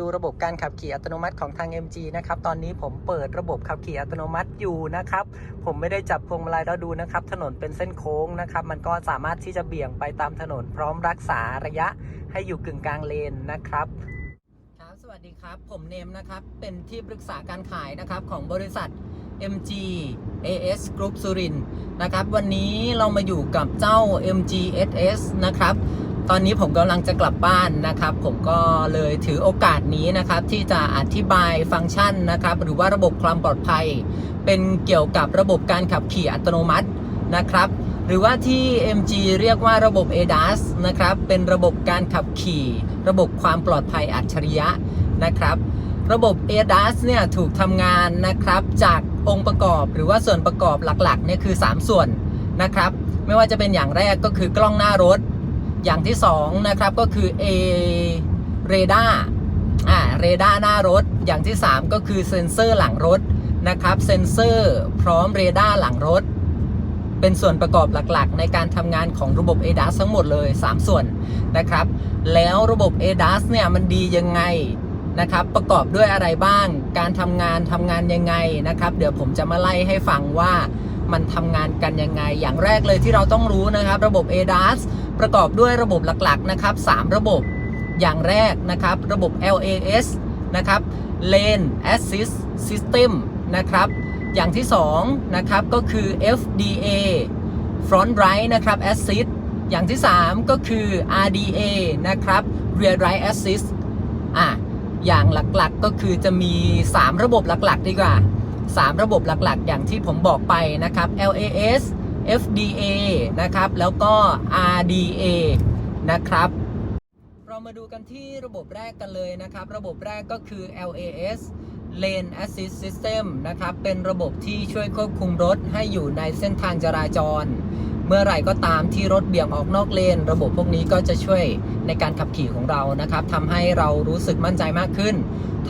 ดูระบบการขับขี่อัตโนมัติของทาง MG นะครับ ตอนนี้ผมเปิดระบบขับขี่อัตโนมัติอยู่นะครับ ผมไม่ได้จับพวงมาลัยแล้วดูนะครับ ถนนเป็นเส้นโค้งนะครับ มันก็สามารถที่จะเบี่ยงไปตามถนน พร้อมรักษาระยะให้อยู่กึ่งกลางเลนนะครับครับสวัสดีครับ ผมเนมนะครับ เป็นที่ปรึกษาการขายนะครับของบริษัท MG AS Group สุรินนะครับ วันนี้เรามาอยู่กับเจ้า MG SS นะครับ ตอนนี้ผมกำลังจะกลับบ้านนะครับ ผมก็เลยถือโอกาสนี้นะครับ ที่จะอธิบายฟังก์ชันนะครับ หรือว่าระบบความปลอดภัย เป็นเกี่ยวกับระบบการขับขี่อัตโนมัตินะครับ หรือว่าที่ MG เรียกว่าระบบ ADAS นะครับ เป็นระบบการขับขี่ ระบบความปลอดภัยอัจฉริยะนะครับ ระบบ ADAS เนี่ยถูกทำงานนะครับจากองค์ประกอบหรือว่าส่วนประกอบหลักๆเนี่ยคือ 3 ส่วนนะครับ ไม่ว่าจะเป็นอย่างแรกก็คือกล้องหน้ารถ อย่างที่2นะครับก็คือ A เรดาร์อ่าเรดาร์หน้ารถ อย่างที่ 3 ก็คือเซ็นเซอร์หลังรถนะครับ เซ็นเซอร์พร้อมเรดาร์หลังรถ เป็นส่วนประกอบหลักๆ ในการทำงานของระบบ ADAS ทั้งหมดเลย 3 ส่วนนะครับ แล้วระบบ ADAS เนี่ยมันดียังไงนะครับประกอบด้วยอะไรบ้าง การทำงานทำงานยังไงนะครับ เดี๋ยวผมจะมาไล่ให้ฟังว่ามันทำงานกันยังไง อย่างแรกเลยที่เราต้องรู้นะครับ ระบบ ADAS ประกอบด้วยระบบหลักๆนะครับ3ระบบอย่างแรกนะครับ ระบบ LAS นะครับ Lane Assist System นะครับ อย่างที่2นะครับก็คือ FDA Front Right นะครับ Assist อย่างที่ 3 ก็คือ RDA นะครับ Rear Right Assist อะอย่างหลักๆก็คือจะมี 3 ระบบหลักๆ ดีกว่า 3 ระบบหลักๆ อย่างที่ผมบอกไปนะครับ LAS FDA นะครับ แล้วก็ RDA นะครับ เรามาดูกันที่ระบบแรกกันเลยนะครับ ระบบแรกก็คือ LAS Lane Assist System นะครับ เป็นระบบที่ช่วยควบคุมรถให้อยู่ในเส้นทางจราจร เมื่อไหร่ก็ตามที่รถเบี่ยงออกนอกเลน ระบบพวกนี้ก็จะช่วยในการขับขี่ของเรานะครับทำให้เรารู้สึกมั่นใจมากขึ้น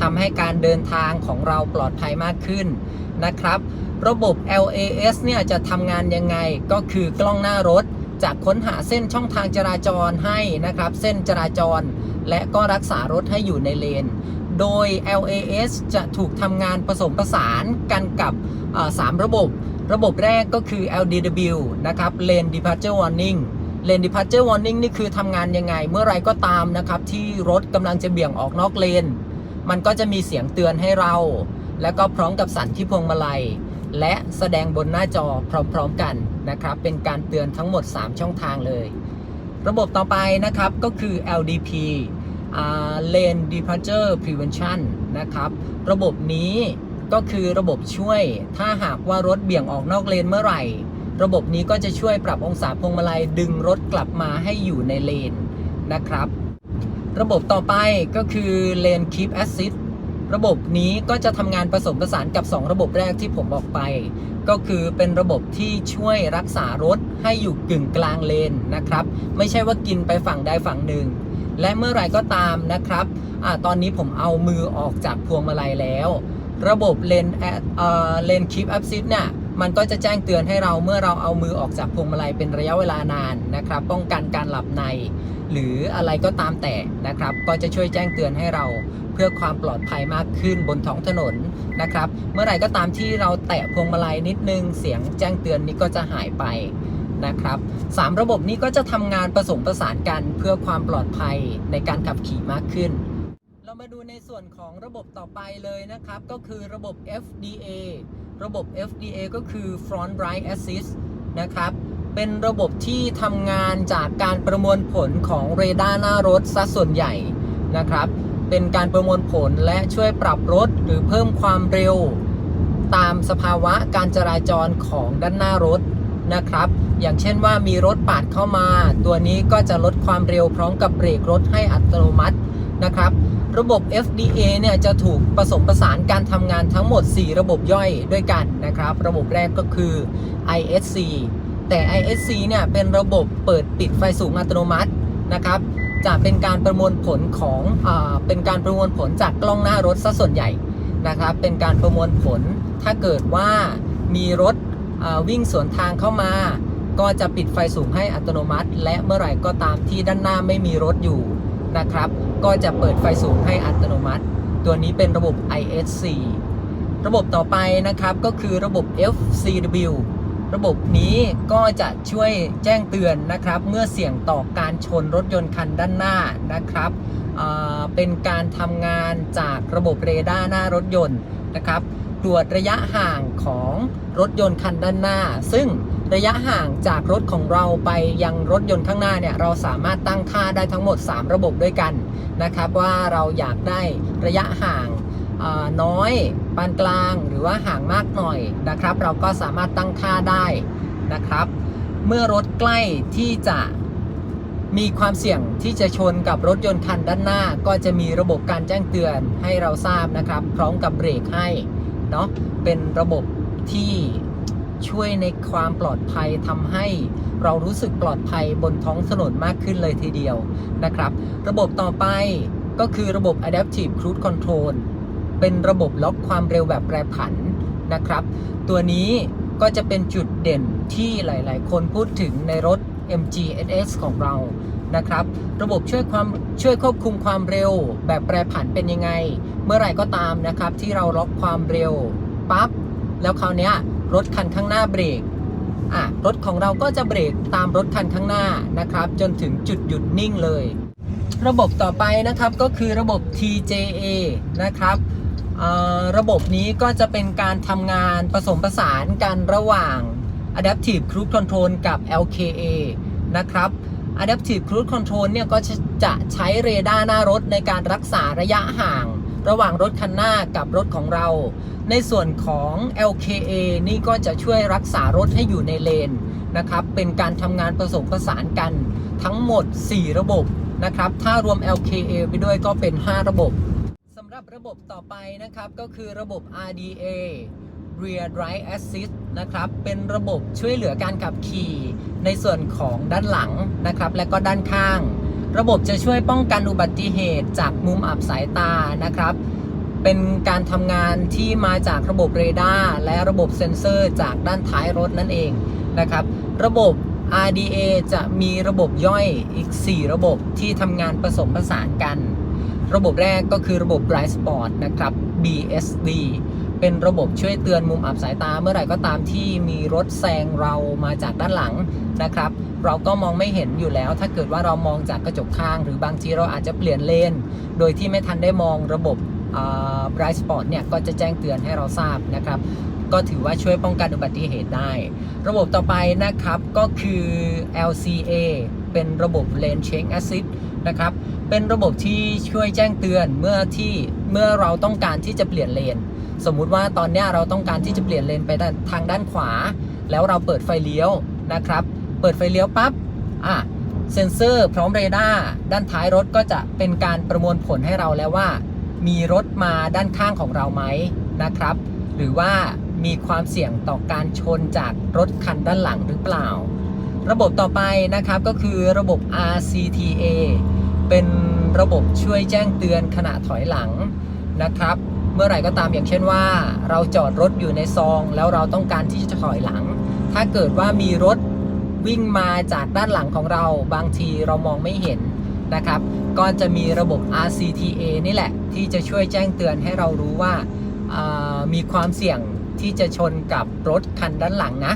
ทำให้การเดินทางของเราปลอดภัยมากขึ้นนะครับ ระบบ LAS เนี่ยจะทำงานยังไงก็คือกล้องหน้ารถจะค้นหาเส้นช่องทางจราจรให้นะครับ เส้นจราจร และก็รักษารถให้อยู่ในเลน โดย LAS จะถูกทำงานผสมผสานกันกับเอ่อสามระบบ ระบบแรกก็คือ LDW นะครับ Lane Departure Warning Lane Departure Warning นี่คือทำงานยังไง เมื่อไรก็ตามนะครับ ที่รถกำลังจะเบี่ยงออกนอกเลน มันก็จะมีเสียงเตือนให้เรา และก็พร้อมกับสั่นที่พวงมาลัย และแสดงบนหน้าจอพร้อมๆกันนะครับ เป็นการเตือนทั้งหมด 3 ช่องทางเลย ระบบต่อไปนะครับก็คือ LDP Lane Departure Prevention นะครับ ระบบนี้ก็คือระบบช่วย ถ้าหากว่ารถเบี่ยงออกนอกเลนเมื่อไหร่ ระบบนี้ก็จะช่วยปรับองศาพวงมาลัยดึงรถกลับมาให้อยู่ในเลนนะครับ ระบบต่อไปก็คือ Lane Keep Assist ระบบนี้ก็จะทำงานผสมผสานกับ 2 ระบบแรกที่ผมบอกไป ก็คือเป็นระบบที่ช่วยรักษารถให้อยู่กึ่งกลางเลนนะครับ ไม่ใช่ว่ากินไปฝั่งใดฝั่งหนึ่ง และเมื่อไรก็ตามนะครับอตอนนี้ผมเอามือออกจากพวงมาลัยแล้ว ระบบเลนเลนคลิปอัพซิดเนี่ย มันก็จะแจ้งเตือนให้เราเมื่อเราเอามือออกจากพวงมาลัยเป็นระยะเวลานานนะครับ ป้องกันการหลับใน หรืออะไรก็ตามแต่นะครับ ก็จะช่วยแจ้งเตือนให้เราเพื่อความปลอดภัยมากขึ้นบนท้องถนนนะครับ เมื่อไหร่ก็ตามที่เราแตะพวงมาลัยนิดนึง เสียงแจ้งเตือนนี้ก็จะหายไปนะครับสามระบบนี้ก็จะทำงานผสมผสานกันเพื่อความปลอดภัยในการขับขี่มากขึ้น มาดูในส่วนของระบบต่อไปเลยนะครับ ก็คือระบบ FDA ระบบ FDA ก็คือ Front Right Assist นะครับ เป็นระบบที่ทำงานจากการประมวลผลของเรดาร์หน้ารถซะส่วนใหญ่นะครับ เป็นการประมวลผลและช่วยปรับรถหรือเพิ่มความเร็ว ตามสภาวะการจราจรของด้านหน้ารถนะครับ อย่างเช่นว่ามีรถปาดเข้ามา ตัวนี้ก็จะลดความเร็วพร้อมกับเบรกรถให้อัตโนมัตินะครับ ระบบ FDA เนี่ยจะถูกผสมผสานการทำงานทั้งหมด 4 ระบบย่อยด้วยกันนะครับ ระบบแรกก็คือ ISC แต่ ISC เนี่ยเป็นระบบเปิดปิดไฟสูงอัตโนมัตินะครับ จะเป็นการประมวลผลของอาเป็นการประมวลผลจากกล้องหน้ารถซะส่วนใหญ่นะครับ เป็นการประมวลผลถ้าเกิดว่ามีรถอ่าวิ่งสวนทางเข้ามา ก็จะปิดไฟสูงให้อัตโนมัติ และเมื่อไหร่ก็ตามที่ด้านหน้าไม่มีรถอยู่นะครับ ก็จะเปิดไฟสูงให้อัตโนมัติ ตัวนี้เป็นระบบ ISC ระบบต่อไปนะครับก็คือระบบ FCW ระบบนี้ก็จะช่วยแจ้งเตือนนะครับ เมื่อเสี่ยงต่อการชนรถยนต์คันด้านหน้านะครับอ่าเป็นการทำงานจากระบบเรดาร์หน้ารถยนต์นะครับ ตรวจระยะห่างของรถยนต์คันด้านหน้า ซึ่งระยะห่างจากรถของเราไปยังรถยนต์ข้างหน้าเนี่ยเราสามารถตั้งค่าได้ทั้งหมด 3 ระบบด้วยกัน นะครับว่าเราอยากได้ระยะห่างน้อยปานกลางหรือว่าห่างมากหน่อยนะครับ เราก็สามารถตั้งค่าได้นะครับ เมื่อรถใกล้ที่จะมีความเสี่ยงที่จะชนกับรถยนต์คันด้านหน้า ก็จะมีระบบการแจ้งเตือนให้เราทราบนะครับ พร้อมกับเบรกให้เนาะเป็นระบบที่ช่วยในความปลอดภัยทำให้ เรารู้สึกปลอดภัยบนท้องถนนมากขึ้นเลยทีเดียวนะครับ ระบบต่อไปก็คือระบบ Adaptive Cruise Control เป็นระบบล็อกความเร็วแบบแปรผันนะครับ ตัวนี้ก็จะเป็นจุดเด่นที่หลาย ๆ คนพูดถึงในรถ MG NS ของเรานะครับ ระบบช่วยความช่วยควบคุมความเร็ว แบบแปรผันเป็นยังไง เมื่อไหร่ก็ตามนะครับ ที่เราล็อกความเร็วปั๊บแล้วคราวนี้รถคันข้างหน้าเบรก อะรถของเราก็จะเบรกตามรถคันข้างหน้านะครับ จนถึงจุดหยุดนิ่งเลย ระบบต่อไปนะครับก็คือระบบ TJA นะครับระบบนี้ก็จะเป็นการทำงานผสมผสานกันระหว่าง Adaptive Cruise Control กับ LKA นะครับ Adaptive Cruise Control เนี่ยก็จะใช้เรดาร์หน้ารถในการรักษาระยะห่าง ระหว่างรถคันหน้ากับรถของเรา ในส่วนของ LKA นี่ก็จะช่วยรักษารถให้อยู่ในเลนนะครับ เป็นการทำงานผสมผสานกันทั้งหมด 4 ระบบนะครับ ถ้ารวม LKA ไปด้วยก็เป็น 5 ระบบสำหรับระบบต่อไปนะครับก็คือระบบ RDA Rear Drive Assist นะครับ เป็นระบบช่วยเหลือการขับขี่ ในส่วนของด้านหลังนะครับ และก็ด้านข้าง ระบบจะช่วยป้องกันอุบัติเหตุจากมุมอับสายตานะครับ เป็นการทำงานที่มาจากระบบเรดาร์และระบบเซ็นเซอร์จากด้านท้ายรถนั่นเองนะครับ ระบบ RDA จะมีระบบย่อยอีก 4 ระบบที่ทำงานผสมผสานกัน ระบบแรกก็คือระบบ Bright Spot นะครับ BSD เป็นระบบช่วยเตือนมุมอับสายตาเมื่อไหร่ก็ตามที่มีรถแซงเรามาจากด้านหลังนะครับ เราก็มองไม่เห็นอยู่แล้ว ถ้าเกิดว่าเรามองจากกระจกข้าง หรือบางทีเราอาจจะเปลี่ยนเลน โดยที่ไม่ทันได้มองระบบ Bright Spot เนี่ยก็จะแจ้งเตือนให้เราทราบนะครับ ก็ถือว่าช่วยป้องกันอุบัติเหตุได้ ระบบต่อไปนะครับก็คือ LCA เป็นระบบ Lane Change Assist นะครับ เป็นระบบที่ช่วยแจ้งเตือนเมื่อที่เมื่อเราต้องการที่จะเปลี่ยนเลน สมมุติว่าตอนนี้เราต้องการที่จะเปลี่ยนเลนไปทางด้านขวา แล้วเราเปิดไฟเลี้ยวนะครับ เปิดไฟเลี้ยวปั๊บอะเซ็นเซอร์พร้อมเรดาร์ด้านท้ายรถก็จะเป็นการประมวลผลให้เราแล้วว่า มีรถมาด้านข้างของเราไหมนะครับ หรือว่ามีความเสี่ยงต่อการชนจากรถคันด้านหลังหรือเปล่า ระบบต่อไปนะครับก็คือระบบ RCTA เป็นระบบช่วยแจ้งเตือนขณะถอยหลังนะครับ เมื่อไหร่ก็ตามอย่างเช่นว่า เราจอดรถอยู่ในซอง แล้วเราต้องการที่จะถอยหลัง ถ้าเกิดว่ามีรถ วิ่งมาจากด้านหลังของเราบางทีเรามองไม่เห็นนะครับ ก็จะมีระบบ RCTA นี่แหละ ที่จะช่วยแจ้งเตือนให้เรารู้ว่าามีความเสี่ยงที่จะชนกับรถคันด้านหลังนะ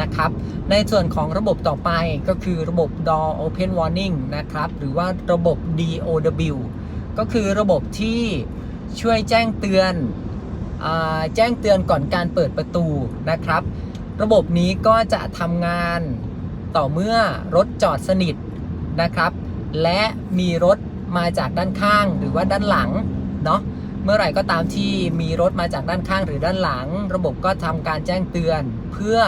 นะครับ ในส่วนของระบบต่อไปก็คือระบบ Door Open Warning นะครับ หรือว่าระบบ DOW ก็คือระบบที่ช่วยแจ้งเตือนอแจ้งเตือนก่อนการเปิดประตูนะครับ ระบบนี้ก็จะทำงานต่อเมื่อรถจอดสนิทนะครับ และมีรถมาจากด้านข้างหรือว่าด้านหลังเนาะเมื่อไหร่ก็ตามที่มีรถมาจากด้านข้างหรือด้านหลัง ระบบก็ทำการแจ้งเตือน เพื่อ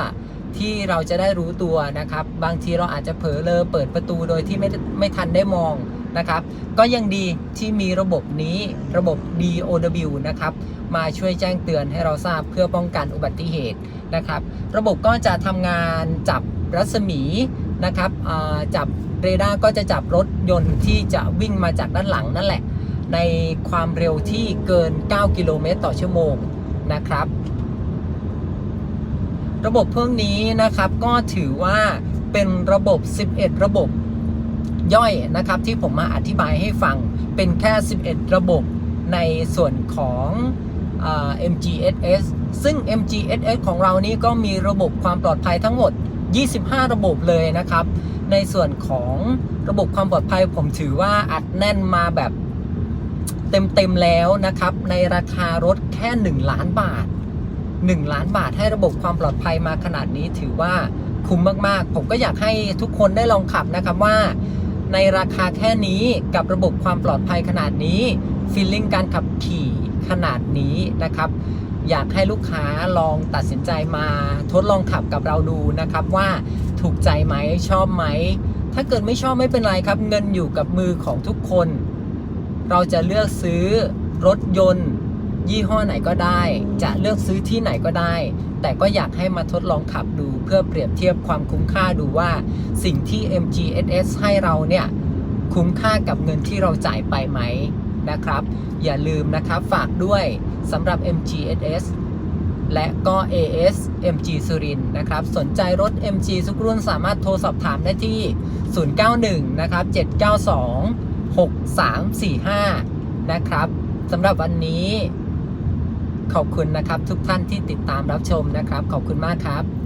ที่เราจะได้รู้ตัวนะครับ บางทีเราอาจจะเผลอเลอเปิดประตูโดยที่ไม่ไม่ทันได้มอง นะครับ ก็ยังดีที่มีระบบนี้ระบบ DOW นะครับ มาช่วยแจ้งเตือนให้เราทราบเพื่อป้องกันอุบัติเหตุนะครับ ระบบก็จะทำงานจับรัศมีนะครับจับเรดาร์ก็จะจับรถยนต์ที่จะวิ่งมาจากด้านหลังนั่นแหละ ในความเร็วที่เกิน 9 กิโลเมตรต่อชั่วโมงนะครับ ระบบพวกนี้นะครับก็ถือว่าเป็นระบบ 11 ระบบ ย่อยนะครับที่ผมมาอธิบายให้ฟังเป็นแค่ 11 ระบบในส่วนของอ MGSS ซึ่ง MGSS ของเรานี้ก็มีระบบความปลอดภัยทั้งหมด 25 ระบบเลยนะครับ ในส่วนของระบบความปลอดภัยผมถือว่าอัดแน่นมาแบบเต็มๆแล้วนะครับ ในราคารถแค่ 1 ล้านบาท 1 ล้านบาทให้ระบบความปลอดภัยมาขนาดนี้ถือว่าคุ้มมากๆ ผมก็อยากให้ทุกคนได้ลองขับนะครับว่า ในราคาแค่นี้กับระบบความปลอดภัยขนาดนี้ฟีลลิ่งการขับขี่ขนาดนี้นะครับ อยากให้ลูกค้าลองตัดสินใจมาทดลองขับกับเราดูนะครับว่าถูกใจไหมชอบไหม ถ้าเกิดไม่ชอบไม่เป็นไรครับ เงินอยู่กับมือของทุกคน เราจะเลือกซื้อรถยนต์ ยี่ห้อไหนก็ได้ จะเลือกซื้อที่ไหนก็ได้ แต่ก็อยากให้มาทดลองขับดูเพื่อเปรียบเทียบความคุ้มค่าดูว่าสิ่งที่ MGSS ให้เราเนี่ยคุ้มค่ากับเงินที่เราจ่ายไปไหมนะครับ อย่าลืมนะครับฝากด้วยสำหรับ MGSS และก็ AS MG สุรินนะครับ สนใจรถ MG ทุกรุ่นสามารถโทรสอบถามได้ที่ 091 นะครับ 792 6345 นะครับสำหรับวันนี้ ขอบคุณนะครับทุกท่านที่ติดตามรับชมนะครับ ขอบคุณมากครับ